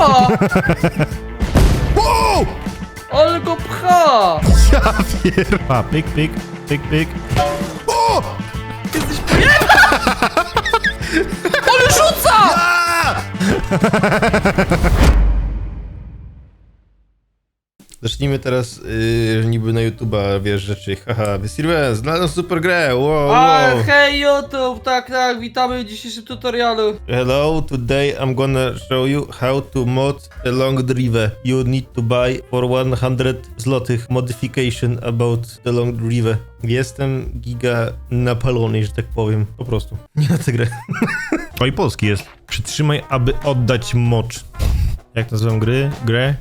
pcha! Wow! Ale go pcha! Ja pierwa. Pyk, pyk, pyk, pyk. O! Jesteś! Ale rzuca! A! Zacznijmy teraz yy, niby na YouTube'a, wiesz, rzeczy. Haha, Sylwę, znalazłem super grę, wow, A, wow. hej YouTube, tak, tak, witamy w dzisiejszym tutorialu. Hello, today I'm gonna show you how to mod along the river. You need to buy for 100 złotych modification about the long river. Jestem giga napalony, że tak powiem. Po prostu. Nie na tę grę. O i polski jest. Przytrzymaj, aby oddać mocz. Jak nazywam gry? Grę?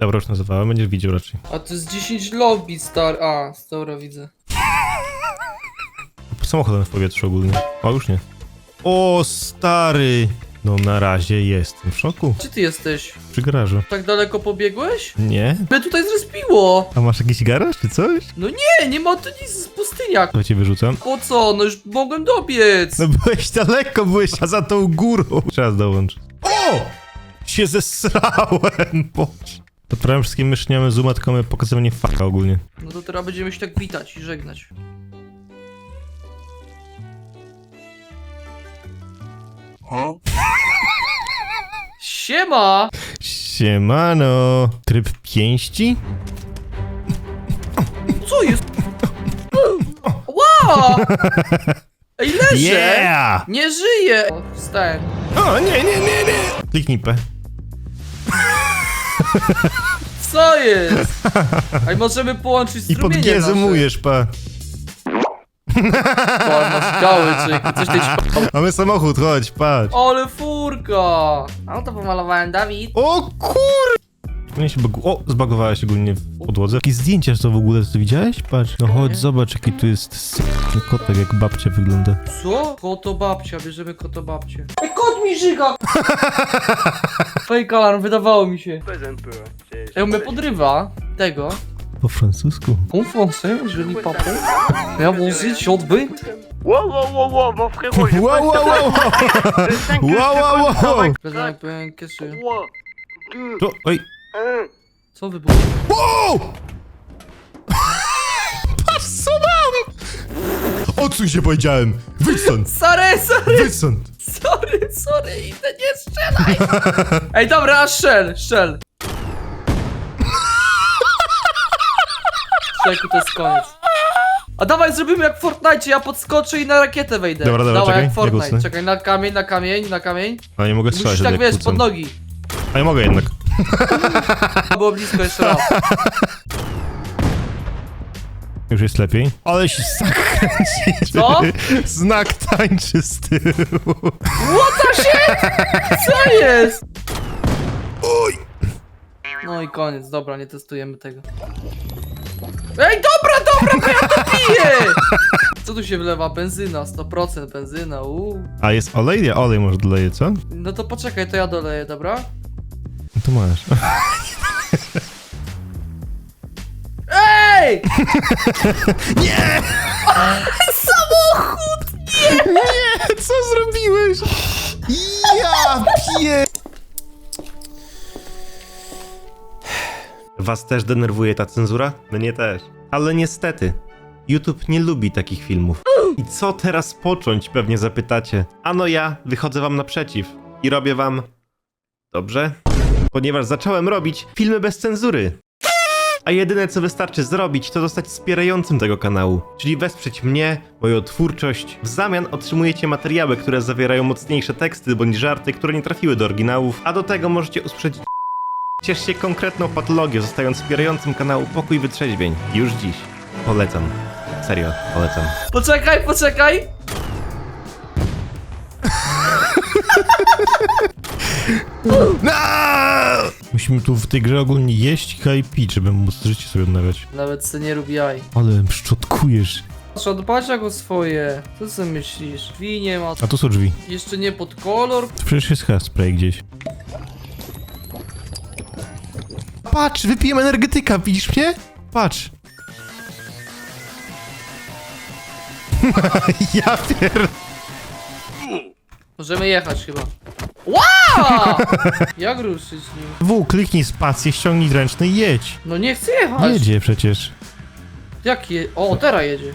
Dobra, już nazywałem, będziesz widział raczej. A to jest 10 lobby, star. A, dobra, widzę. Samochodem w powietrzu ogólnie. O, już nie. O, stary! No na razie jestem w szoku. Gdzie ty jesteś? Przy garażu. Tak daleko pobiegłeś? Nie? Mnie tutaj zrespiło! A masz jakiś garaż czy coś? No nie, nie ma tu nic z pustynia. To cię wyrzucam. Po co? No już mogłem dobiec. No byłeś daleko, byłeś a za tą górą. Czas dołącz. O! Się zesrałem, boże. Odprawiam wszystkie myszniamy, zooma, tylko mamy pokazywanie faka ogólnie. No to teraz będziemy się tak witać i żegnać. Siema! Siemano. Tryb pięści? Co jest? Wow! Ej, leżę! Yeah! Nie żyję! O, Wstałem. O, nie, nie, nie, nie! Kliknij P. Co jest? Ej, możemy połączyć I strumienie pod G nasze. pa. O, masz gały, czy coś tej. Mamy samochód, chodź, patrz. Ale furka! Auto pomalowałem, Dawid. O kur... Nie się bagu... O, zbagowała się ogólnie w podłodze. Jakie zdjęcia to w ogóle, ty widziałeś? Patrz. No chodź, zobacz jaki tu jest s***ny kotek, jak babcia wygląda. Co? Koto babcia, bierzemy koto babcię. Ej, kot mi żyga! Fake alarm, wydawało mi się. Ej, on mnie podrywa. Tego. Po francusku. En français, je lis pas peu. Ja bonjour, odby. Wow, wow, wow, wow, mon frérot, j'ai Wow, pas wow, wow, wow. de 5 Wow, wow, wow. 3, 2, To, oj. 1. Co wybuchło? Wow! Patrz, co mam! Odsuń się, powiedziałem. Wyjdź stąd. Sorry, sorry, Wyjdź stąd. Sorry, sorry, idę, nie strzelaj! Ej, dobra, a strzel, strzel. Strzelku, to jest koniec. A dawaj, zrobimy jak w Fortnite, ja podskoczę i na rakietę wejdę. Dobra, dobra, dawaj, czekaj, jak Fortnite. Czekaj, na kamień, na kamień, na kamień. Ale nie mogę strzelać, Musisz tak, wiesz, pod nogi. A nie mogę jednak. To było blisko jeszcze raz. Już jest lepiej. Ale się znak kręci. Co? Znak tańczy z tyłu. What the shit? Co jest? Oj! No i koniec, dobra, nie testujemy tego. Ej, dobra, dobra, bo ja to piję! Co tu się wlewa? Benzyna, 100% benzyna, uuu. A jest olej? Ja olej może doleję, co? No to poczekaj, to ja doleję, dobra? No to masz. Ej! Nie! Samochód! Nie! Co zrobiłeś? Ja pie... Was też denerwuje ta cenzura? Mnie też. Ale niestety, YouTube nie lubi takich filmów. I co teraz począć, pewnie zapytacie. Ano ja wychodzę wam naprzeciw i robię wam... Dobrze? Ponieważ zacząłem robić filmy bez cenzury. A jedyne co wystarczy zrobić, to zostać wspierającym tego kanału, czyli wesprzeć mnie, moją twórczość. W zamian otrzymujecie materiały, które zawierają mocniejsze teksty bądź żarty, które nie trafiły do oryginałów, a do tego możecie usłyszeć Ciesz się konkretną patologię, zostając wspierającym kanału Pokój Wytrzeźwień. Już dziś. Polecam. Serio, polecam. Poczekaj, poczekaj! No! Musimy tu w tej grze ogólnie jeść, pić, żeby móc życie sobie odnawiać. Nawet se nie rób jaj. Ale szczotkujesz. Trzeba dbać o swoje. Co sobie myślisz? Drzwi nie ma. A tu są drzwi. Jeszcze nie pod kolor. To przecież jest spray gdzieś. Patrz, wypiłem energetyka, widzisz mnie? Patrz. ja pier... Możemy jechać chyba. A! Jak ruszyć nim? W, kliknij spację, ściągnij ręczny i jedź. No nie chcę jechać. Jedzie przecież. Jak je... O, teraz jedzie.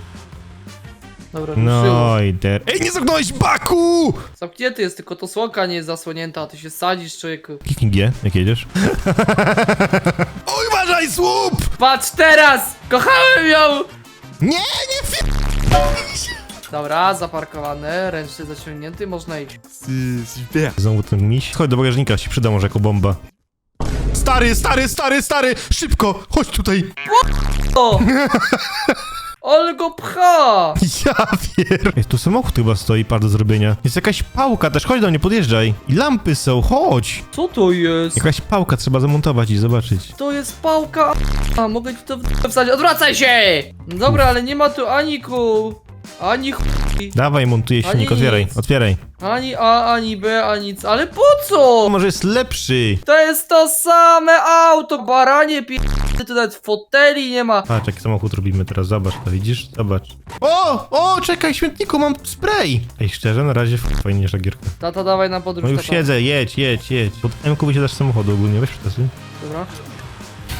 Dobra, ruszyło. No i der... Ej, nie zamknąłeś baku! Zamknięty jest, tylko to słonka nie jest zasłonięta, a ty się sadzisz, człowieku. Kliknij G, jak jedziesz. Oj, uważaj, słup! Patrz teraz! Kochałem ją! Nie, nie fi... Dobra, zaparkowane, ręcznie zaciągnięty, można iść. Znowu ten miś. Chodź do bagażnika, się przyda może jako bomba. Stary, stary, stary, stary! Szybko, chodź tutaj! O! Ale go pcha! Ja pier... Ej, tu samochód chyba stoi, par do zrobienia. Jest jakaś pałka też, chodź do mnie, podjeżdżaj. I lampy są, chodź! Co to jest? Jakaś pałka trzeba zamontować i zobaczyć. To jest pałka. A, mogę ci to w- wsadzić. Odwracaj się! Dobra, ale nie ma tu ani kół, ani chuj, Dawaj, montuję Ani silnik, otwieraj, nic. otwieraj. ani A, ani B, ani C. Ale po co? może jest lepszy. To jest to same auto, baranie pi... Tu nawet foteli nie ma. Patrz, jaki samochód robimy teraz, zobacz to, widzisz? Zobacz. O, o, czekaj, śmietniku, mam spray! Ej, szczerze, na razie f- fajniejsza gierka. Tata, dawaj na podróż, No już tata. siedzę, jedź, jedź, jedź. Pod M-ku wysiadasz z samochodu ogólnie, wiesz, wtedy? Dobra.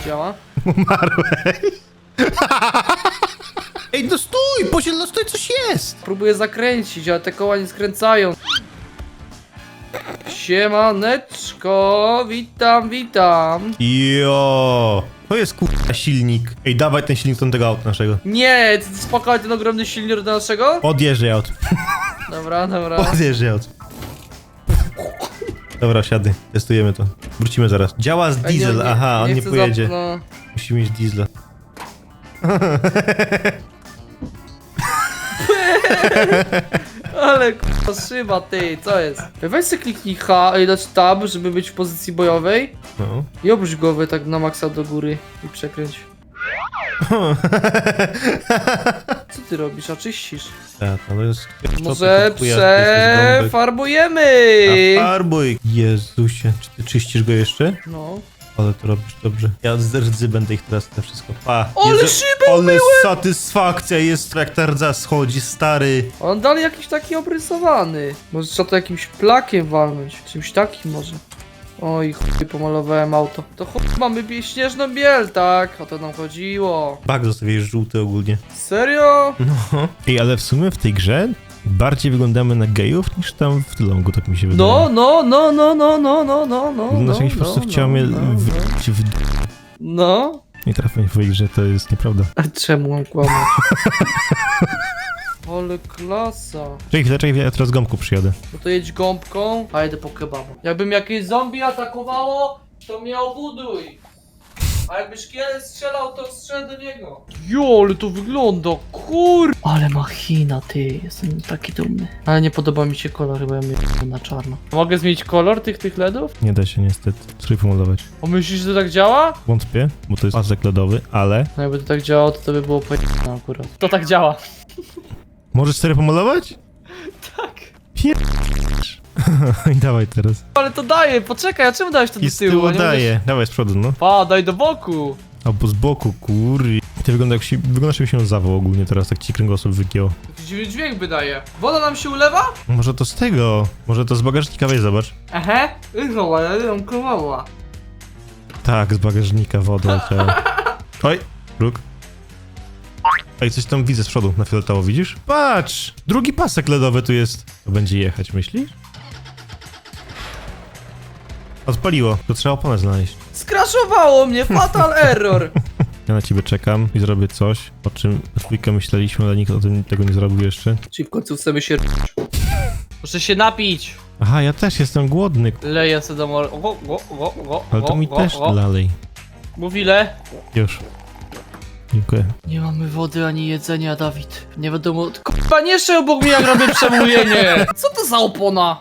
Działa. Umarłeś. Ej, no stój, posiedl, no stój, coś jest! Próbuję zakręcić, ale te koła nie skręcają. Siemaneczko, witam, witam. Jo, to jest kurwa silnik. Ej, dawaj ten silnik do tego auta naszego. Nie, ty spokojnie, ten ogromny silnik do naszego? Odjeżdżaj aut. Dobra, dobra. Odjeżdżaj aut. Dobra, siady, testujemy to. Wrócimy zaraz. Działa z Ej, diesel, aha, on nie chcę pojedzie. Zap... No. Musimy mieć diesla. Ale k***a szyba, ty, co jest? Weź sobie kliknij H, ej, dać tab, żeby być w pozycji bojowej No. i obróć głowę tak na maksa do góry i przekręć. Co ty robisz, a czyścisz? Tak, ale jest... Może prze... przefarbujemy! Farbuj! Jezusie, czy ty czyścisz go jeszcze? No. Ale to robisz dobrze. Ja z rdzy będę ich teraz te wszystko. Pa! Ale szybę Ale satysfakcja jest, jak ta rdza schodzi, stary. On dalej jakiś taki obrysowany. Może trzeba to jakimś plakiem walnąć. Czymś takim może. Oj, chuj, pomalowałem auto. To chuj, mamy bie- śnieżną biel, tak? O to nam chodziło. Bak zostawiłeś żółty ogólnie. Serio? No. Ej, ale w sumie w tej grze bardziej wyglądamy na gejów niż tam w Tlongu, tak mi się wydaje. No, no, no, no, no, no, no, no, no. Znaczy, no, po prostu no, chciał no, mnie no, no. wyjść w d... No. Nie trafię w tej grze, to jest nieprawda. A czemu mam kłamać? Ale klasa. Czekaj chwilę, czekaj, ja teraz z gąbku przyjadę. No to jedź gąbką, a jedę po kebabu. Jakby mnie jakieś zombie atakowało, to mnie obuduj. A jakby szkielet strzelał, to strzel do niego. Jo, ale to wygląda, kur... Ale machina, ty, jestem taki dumny. Ale nie podoba mi się kolor, chyba ja mnie na czarno. Mogę zmienić kolor tych, tych LEDów? Nie da się niestety. Spróbuj pomalować. O, myślisz, że to tak działa? Wątpię, bo to jest pasek lodowy, ale... No jakby to tak działało, to to by było pojechane akurat. To tak działa. Możesz serio pomalować? Tak. I dawaj teraz. Ale to daje, poczekaj, a czemu dałeś to I do z tyłu? tyłu nie daje. Dawaj z przodu, no. Pa, daj do boku. Albo z boku, kurry. Ty wygląda jak się, wyglądasz jakby się zawał ogólnie teraz, tak ci kręgosłup wygięło. Jakiś dziwny dźwięk wydaje. Woda nam się ulewa? Może to z tego, może to z bagażnika, weź zobacz. Aha, chyba, ja ją krowała. Tak, z bagażnika woda leciała. Oj, róg. Ej, coś tam widzę z przodu, na fioletowo, widzisz? Patrz! Drugi pasek ledowy tu jest. To będzie jechać, myślisz? Odpaliło, to trzeba oponę znaleźć. Skraszowało mnie, fatal error. Ja na ciebie czekam i zrobię coś, o czym dwójkę myśleliśmy, ale nikt o tym tego nie zrobił jeszcze. Czyli w końcu chcemy się Muszę się napić. Aha, ja też jestem głodny, Leję sobie do mor... Go, ale to mi też go. dalej. Mów ile? Już. Dziękuję. Nie mamy wody ani jedzenia, Dawid. Nie wiadomo... Kurwa, nie jeszcze obok mnie jak robię przemówienie. Co to za opona?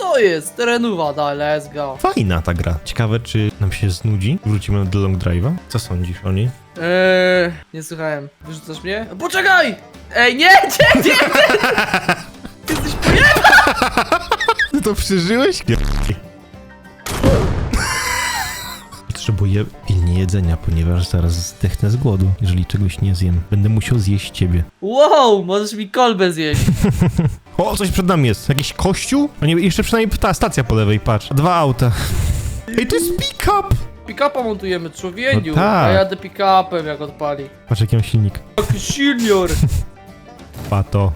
Co jest? Terenuwa, daj, let's go. Fajna ta gra. Ciekawe, czy nam się znudzi. Wrócimy do Long Drive'a. Co sądzisz o niej? Eee, nie słuchałem. Wyrzucasz mnie? Poczekaj! Ej, nie, nie, nie! Ty jesteś pojemny! Ty to przeżyłeś? Potrzebuję pilnie jedzenia, ponieważ zaraz zdechnę z głodu, jeżeli czegoś nie zjem. Będę musiał zjeść ciebie. Wow, możesz mi kolbę zjeść. O, coś przed nami jest. Jakiś kościół? A nie, jeszcze przynajmniej ta stacja po lewej, patrz. Dwa auta. Ej, to jest pick-up! Pick-upa montujemy, człowieniu. No tak. A jadę pick-upem jak odpali. Patrz, jaki mam silnik. Jaki silnior! Pato.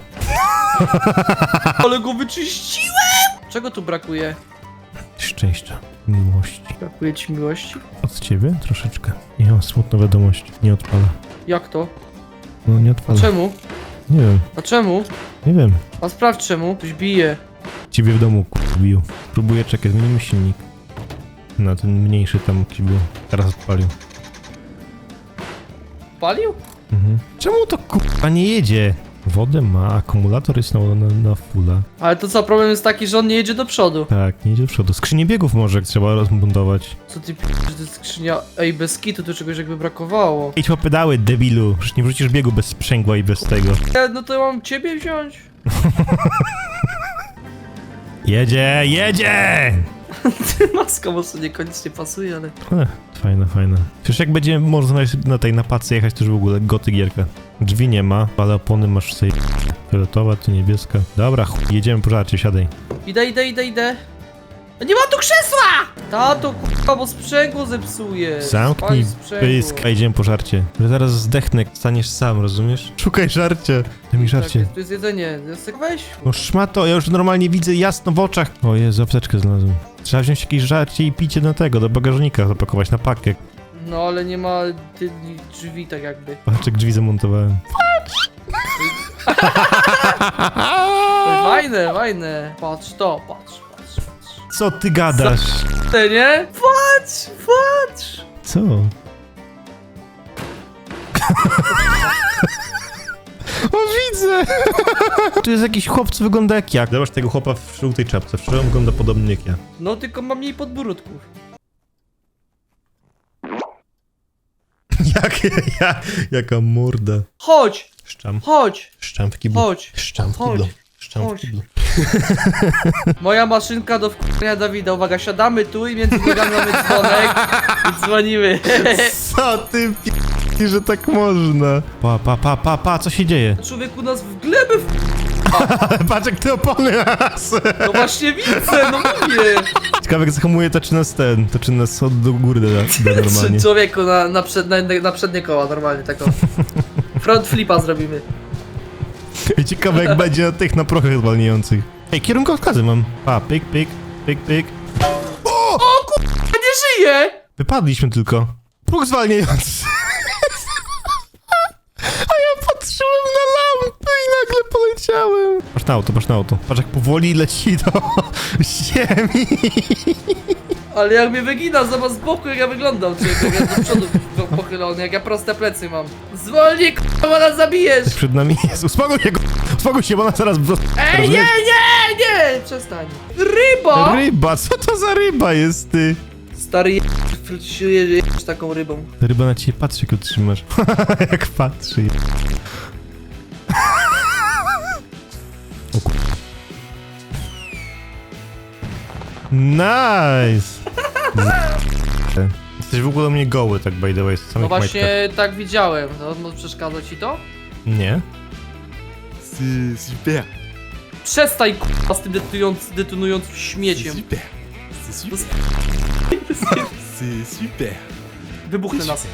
Ale go wyczyściłem! Czego tu brakuje? Szczęścia. Miłości. Brakuje ci miłości? Od ciebie? Troszeczkę. Nie mam smutną wiadomość. Nie odpala. Jak to? No, nie A odpala. czemu? Nie wiem. A czemu? Nie wiem. A sprawdź czemu. Ktoś bije. Ciebie w domu kubił. Próbuję czekać, zmienimy silnik. Na ten mniejszy tam jakiś był. Teraz odpalił. Palił? Mhm. Czemu to kurwa nie jedzie? Wodę ma, akumulator jest na, na, na fulla. Ale to co, problem jest taki, że on nie jedzie do przodu. Tak, nie jedzie do przodu. Skrzynię biegów może trzeba rozmontować. Co ty p... że to jest skrzynia... Ej, bez kitu to czegoś jakby brakowało. Idź po pedały, debilu. Przecież nie wrzucisz biegu bez sprzęgła i bez tego. E, no to mam ciebie wziąć? Jedzie, jedzie! Maska mocno niekoniecznie pasuje, ale... Ech, fajne, fajne. Przecież jak będzie można na tej napadce jechać, to już w ogóle goty gierka. Drzwi nie ma, ale opony masz sobie fioletowa, tu niebieska. Dobra, chuj, jedziemy po żarcie, siadaj. Idę, idę, idę, idę. A Nie ma tu krzesła! Tato, kurwa, bo sprzęgło zepsuje. Zamknij pysk, a idziemy po żarcie. Że zaraz zdechnę, staniesz sam, rozumiesz? Szukaj żarcie. Daj mi żarcie. Tak, tu jest jedzenie. Jest- Weź. No szmato, ja już normalnie widzę jasno w oczach. O Jezu, apteczkę znalazłem. Trzeba wziąć jakieś żarcie i picie do tego, do bagażnika zapakować na pakiet. No ale nie ma ty, drzwi tak jakby. Patrz jak drzwi zamontowałem. Fajne, fajne. Patrz to, patrz, patrz, patrz. Co ty gadasz? Te, nie? Patrz, patrz. Co? O, widzę! Tu jest jakiś chłop, co wygląda jak ja. Zobacz tego chłopa w żółtej czapce. W czym wygląda podobnie jak ja. No tylko ma mniej podbródków. Jak, ja, jaka morda. Chodź, Szczam, chodź, szczam w kiblu. chodź. Szczam w Chodź, kiblu. Szczam w chodź. kiblu. Moja maszynka do wkurzenia Dawida. Uwaga, siadamy tu i między nogami mamy dzwonek i dzwonimy. Co ty p***, że tak można? Pa, pa, pa, pa, pa, co się dzieje? Człowieku nas w glebę w... Patrz jak ty opony No właśnie widzę, no mówię. Ciekawe jak zahamuje, to czy nas ten, to czy nas od do góry da, da normalnie. Człowieku na, na, przed, na, na przednie koła normalnie taką. Front flipa zrobimy. I ciekawe jak będzie na tych na prochach zwalniających. Ej, kierunkowskazy mam. Pa, pyk, pyk, pyk, pyk. A nie żyje! Wypadliśmy tylko. Próg zwalniający. A ja patrzyłem na lampy i nagle poleciałem. Patrz na auto, patrz na auto. Patrz jak powoli leci do ziemi. Ale jak mnie wygina, zobacz z boku jak ja wyglądam, człowiek, jak ja do przodu po- pochylony, jak ja proste plecy mam. Zwolnij, k***a, bo nas zabijesz! Przed nami jest. Uspokój się, go- uspokój się, bo ona zaraz... Ej, nie, nie, nie! Przestań. Ryba! Ryba, co to za ryba jest, ty? Stary je... taką rybą. Ryba na ciebie patrzy, jak trzymasz. jak patrzy. O Nice! Z- Jesteś w ogóle u mnie goły, tak by the way, z No samych majtkach. właśnie tak widziałem. No, może przeszkadza ci to? Nie? C'est super. Przestań k***a z tym detonując, detonującym C'est śmieciem. super. C'est super. C'est super. Wybuchnę nas.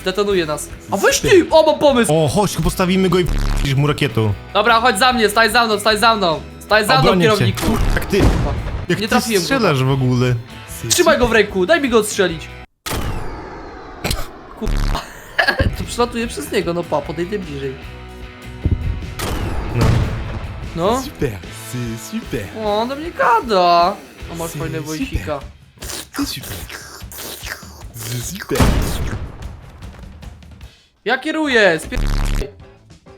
Zdetonuje nas. A weź ty! O, mam pomysł! O, chodź, postawimy go i p***isz mu rakietą. Dobra, chodź za mnie, staj za mną, staj za mną! Staj za mną, Obronię cię. kierowniku! Jak ty, jak Nie ty trafiłem go. strzelasz w ogóle? Trzymaj go w ręku, daj mi go odstrzelić! Kurwa. To przelatuję przez niego, no pa, podejdę bliżej. No. No? super. C'est super. O, on do mnie gada! O, masz fajne wojsika. C'est super. C'est super. Ja kieruję! Spie...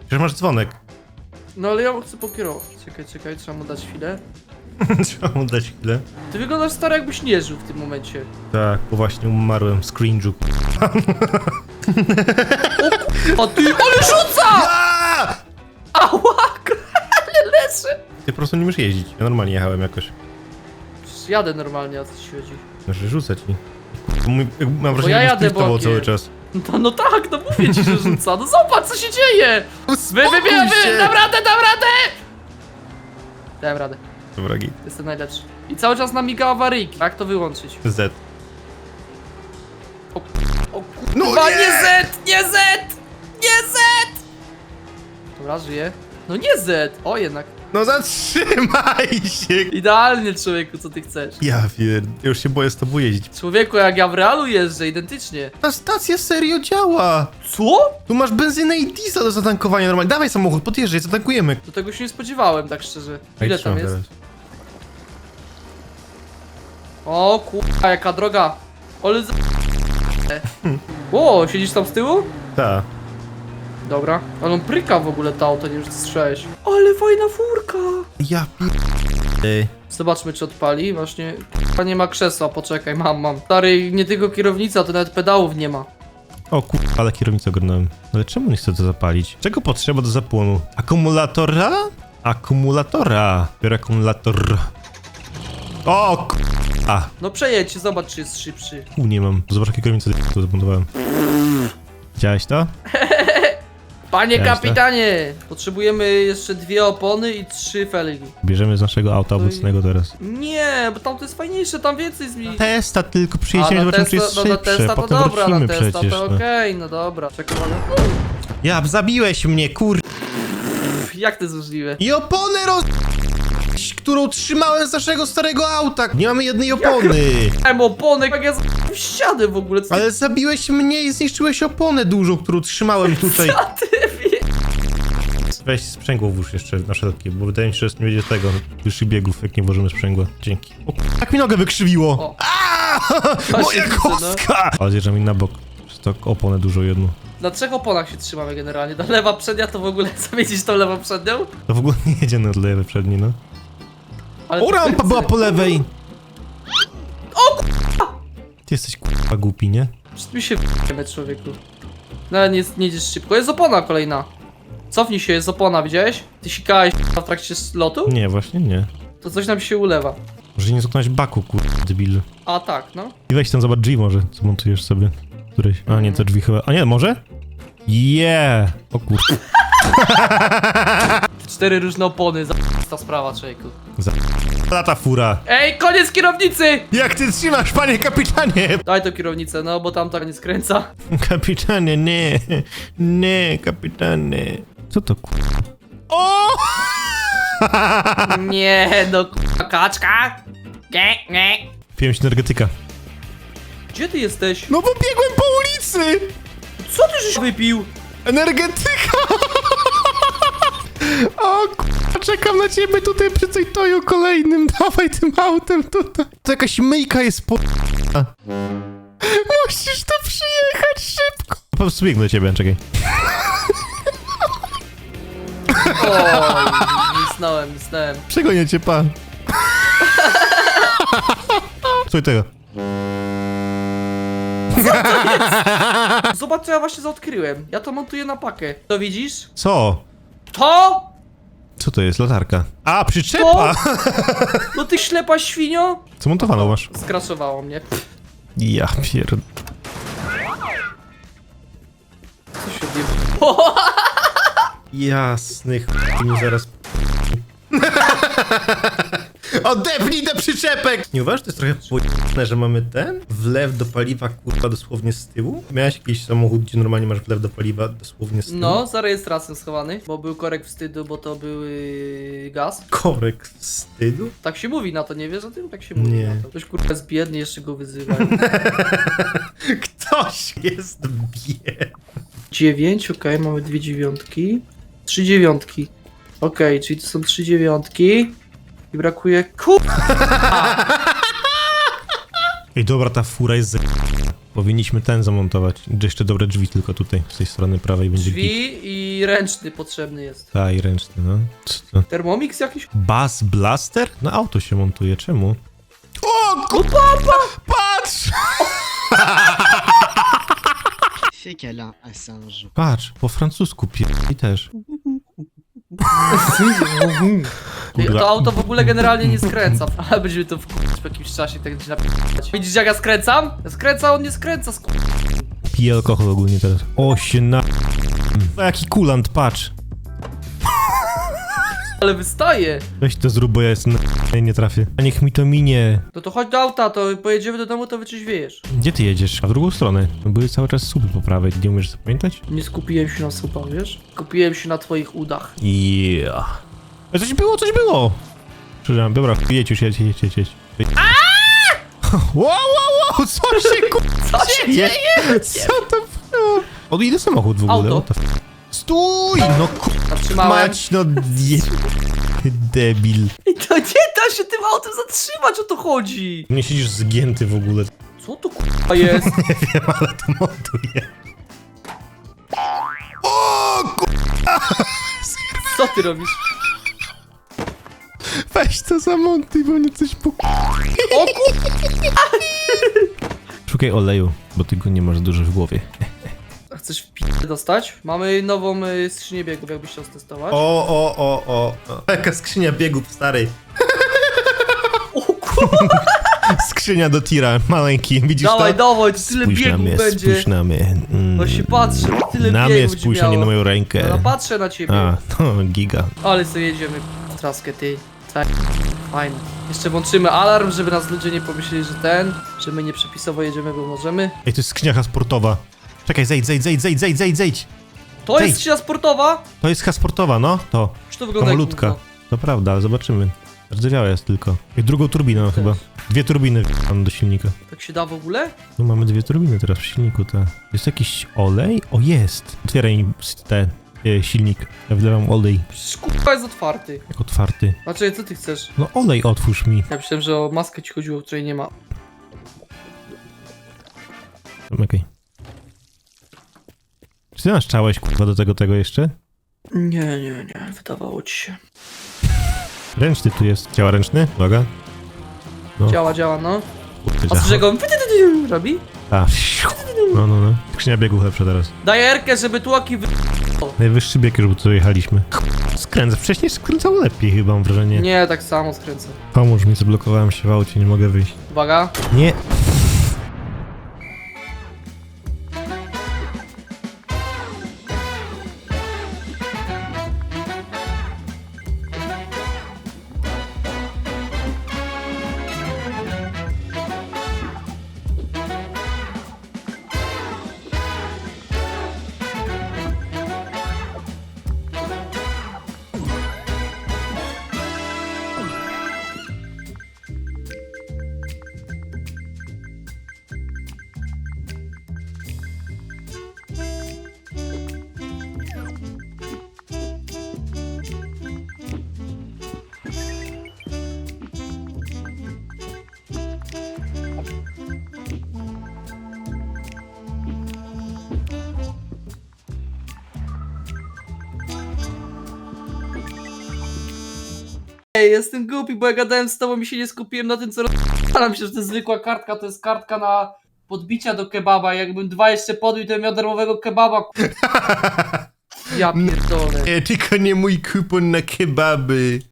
Przecież masz dzwonek. No ale ja chcę pokierować. Czekaj, czekaj, trzeba mu dać chwilę. Trzeba mu dać chwilę. Ty wyglądasz stary jakbyś nie żył w tym momencie. Tak, bo właśnie umarłem z cringe'u. O ty, ale rzuca! Aaaa! Ała, ale leży! Ty po prostu nie umiesz jeździć. Ja normalnie jechałem jakoś. Przecież jadę normalnie, a co ci chodzi? Znaczy rzucać mi. Mój, mam wrażenie, ja że jadę bokiem. cały czas. No, no tak, no mówię ci, że rzuca. No zobacz, co się dzieje! Wy, wy, wy, wy, się. dam radę, dam radę! Dałem radę. Dobra, git. Jestem najlepszy. I cały czas nam miga awaryjki. Jak to wyłączyć? Z. O No kurwa, nie! nie Z! Nie Z! Nie Z! Dobra, żyję. No nie Z! O, jednak. No zatrzymaj się! Idealnie, człowieku, co ty chcesz. Ja. Ja już się boję z tobą jeździć. Człowieku, jak ja w realu jeżdżę, identycznie. Ta stacja serio działa! Co? Tu masz benzynę i diesla do zatankowania normalnie. Dawaj samochód, podjeżdżaj, zatankujemy. Do tego się nie spodziewałem, tak szczerze. Ile tam jest? O kurwa, jaka droga. Ale z... O, siedzisz tam z tyłu? Ta. Dobra. Ale on pryka w ogóle to auto, nie ty słyszałeś. Ale fajna furka. Ja pier... Zobaczmy, czy odpali. Właśnie, chyba nie ma krzesła, poczekaj, mam, mam. Stary, nie tylko kierownica, to nawet pedałów nie ma. O kurwa, ale kierownicę ogarnąłem. Ale czemu nie chcę to zapalić? Czego potrzeba do zapłonu? Akumulatora? Akumulatora. Biorę akumulator. O kurwa. No przejedź, zobacz, czy jest szybszy. U, nie mam. Zobacz, jakie kierownicę tu zamontowałem. Widziałeś to? Panie Jasne. kapitanie! Potrzebujemy jeszcze dwie opony i trzy felgi. Bierzemy z naszego auta No i- obecnego teraz. Nie, bo tam to jest fajniejsze, tam więcej zmi... Testa tylko A przyjedziemy, zobaczymy, czy jest no na szybsze. Tesla to Potem dobra, wrócimy na przecież. to no. okej, no dobra. Czekaj, ale... Ja, zabiłeś mnie, kur... Pff, Jak to jest możliwe? I oponę roz... którą trzymałem z naszego starego auta. Nie mamy jednej opony. Mam oponek, jak ja z... w ścianę w ogóle, co Ale zabiłeś mnie i zniszczyłeś oponę dużą, którą trzymałem tutaj. ty wie? Weź sprzęgło włóż jeszcze na wszelkie, bo wydaje mi się, że nie będzie tego wyższych biegów, jak nie włożymy sprzęgła. Dzięki. O, k- jak mi nogę wykrzywiło! O. Moja widzę, no. kostka! Ale zjeżdżam mi na bok. Przez to oponę dużo jedną. Na trzech oponach się trzymamy generalnie. Ta lewa przednia to w ogóle, co widzisz tą lewą przednią? To w ogóle nie jedzie na lewy przedni, no. Ale O, rampa była po lewej! O Ty jesteś k***a głupi, nie? Mi się w***emy, człowieku. No nie, nie idziesz szybko. Jest opona kolejna. Cofnij się, jest opona, widziałeś? Ty sikałeś w trakcie lotu? Nie, właśnie nie. To coś nam się ulewa. Może nie dotknąłeś baku, kur... debilu. A tak, no. I weź tam zobacz drzwi może, co montujesz sobie. Któreś. A nie, te drzwi chyba. A nie, może? Yeah! O kur... Cztery różne opony, za ta sprawa, człowieku. Lata fura! Ej, koniec kierownicy! Jak ty trzymasz, panie kapitanie? Daj to kierownicę, no bo tam tak nie skręca. Kapitanie, nie. Nie, kapitanie. Co to kur... O! Nie, no k***a, kaczka! Nie, nie. Piłem się energetyka. Gdzie ty jesteś? No bo biegłem po ulicy! Co ty żeś wypił? Energetyka! O kurwa, czekam na ciebie tutaj przy tej toju kolejnym. Dawaj tym autem tutaj. To jakaś myjka jest po... Musisz tu przyjechać szybko. Po prostu biegnę do ciebie, czekaj. Oj, misnąłem, misnąłem. Przegonię cię, pan. Słuchaj tego. Zobacz co ja właśnie zaodkryłem. Ja to montuję na pakę. To widzisz? Co? To? Co to jest? Latarka. A, przyczepa! No ty ślepa świnio? Co montowaną masz? Skraszowało mnie. Ja pierd... Co się odjebało? Jasny ch... ty mnie zaraz... Odepnij do przyczepek! Nie uważasz, to jest trochę pojemne, że mamy ten wlew do paliwa kurwa dosłownie z tyłu? Miałeś jakiś samochód, gdzie normalnie masz wlew do paliwa dosłownie z tyłu? No, za rejestracją schowany, bo był korek wstydu, bo to był yy, gaz. Korek wstydu? Tak się mówi na to, nie wiesz o tym? Tak się mówi Nie. na to. Ktoś kurwa jest biedny, jeszcze go wyzywa. Ktoś jest biedny. Dziewięć, okej, mamy dwie dziewiątki. Trzy dziewiątki. Okej, czyli to są trzy dziewiątki. I brakuje kur... Ej, dobra, ta fura jest za... Powinniśmy ten zamontować. Jeszcze dobre drzwi tylko tutaj, z tej strony prawej będzie git. drzwi i ręczny potrzebny jest. Ta i ręczny, no. Co to? Thermomix jakiś? Bass Blaster? Na auto się montuje, czemu? O, No papa! patrz! singe. Patrz, po francusku i też. To auto w ogóle generalnie nie skręca, ale będziemy to wkurzyć po jakimś czasie tak gdzieś napisać. Widzisz jak ja skręcam? Ja skręca, on nie skręca, sku... Pije alkohol ogólnie teraz. O się na... Jaki kulant, patrz. Ale wystaje. Weź to zrób, bo ja jestem na... nie trafię. A niech mi to minie. No to chodź do auta, to pojedziemy do domu, to wytrzeźwiejesz. Gdzie ty jedziesz? A w drugą stronę. No Były cały czas słupy po prawej, nie umiesz zapamiętać? Nie skupiłem się na supach, wiesz? Skupiłem się na twoich udach. Yeah. A Coś było, coś było! Przepraszam, dobra, jedź już, jedź, jedź, jedź, jedź. Wow, wow, wow, co się ku... Co się dzieje? Co to było? O, ile samochód w ogóle? Auto. What the f- Stój! No ku... Zatrzymałem. Mać, no... Je... Debil. I to nie da się tym autem zatrzymać, o to chodzi. Nie siedzisz zgięty w ogóle. Co to k***a jest? Wiem, ale to montuję. O, ku... Co ty robisz? Weź to zamontuj, bo mnie coś po... O kur... Szukaj oleju, bo ty go nie masz dużo w głowie. A Chcesz w dostać? Mamy nową y, skrzynię biegów, jakbyś chciał stestować. O, o, o, o. Jaka skrzynia biegów starej. O kur... Skrzynia do tira, maleńki, widzisz Dawaj, to? dawaj, tyle Spójrz na biegów mnie, będzie. spójrz na mnie. Mm. No się patrzę, tyle Na mnie biegów spójrz, a nie na moją rękę. No patrzę na ciebie. A, no giga. Ale sobie jedziemy w traskę, ty. Tak, fajnie. Jeszcze włączymy alarm, żeby nas ludzie nie pomyśleli, że ten, że my nie przepisowo jedziemy, bo możemy. Ej, to jest skrzynia sportowa. Czekaj, zejdź, zejdź, zejdź, zejdź, zejdź, zejdź, zejdź. To Zejdź. jest skrzynia sportowa? To jest sportowa, no, to. Czy to wygląda jak malutka. gówno? To prawda, ale zobaczymy. Rdzewiała jest tylko. I drugą turbinę mam chyba. Dwie turbiny mam do silnika. Tak się da w ogóle? No mamy dwie turbiny teraz w silniku, te. Jest jakiś olej? O, jest. Otwieraj te, e, silnik. Ja wlewam olej. Kurwa jest otwarty. Jak otwarty. Znaczy, co ty chcesz? No olej otwórz mi. Ja myślałem, że o maskę ci chodziło, której nie ma. Okej. Czy ty naszczałeś kurwa do tego tego jeszcze? Nie, nie, nie, wydawało ci się. Ręczny tu jest. Działa ręczny? Uwaga. No. Działa, działa, no. Kurde, A działa. słyszę go robi? A, no, no, no. Skrzynia biegów lepsza teraz. Daję erkę, żeby tłaki wy... Najwyższy bieg już, bo tu jechaliśmy. Skręcę. Wcześniej skręcało lepiej chyba, mam wrażenie. Nie, tak samo skręcę. Pomóż mi, zablokowałem się w aucie, nie mogę wyjść. Uwaga. Nie. Ej, jestem głupi, bo ja gadałem z tobą i się nie skupiłem na tym, co rozpalam się, że to jest zwykła kartka, to jest kartka na podbicia do kebaba. Jakbym dwa jeszcze podbił, to bym miał darmowego kebaba. Ja pierdolę. Nie, tylko nie mój kupon na kebaby.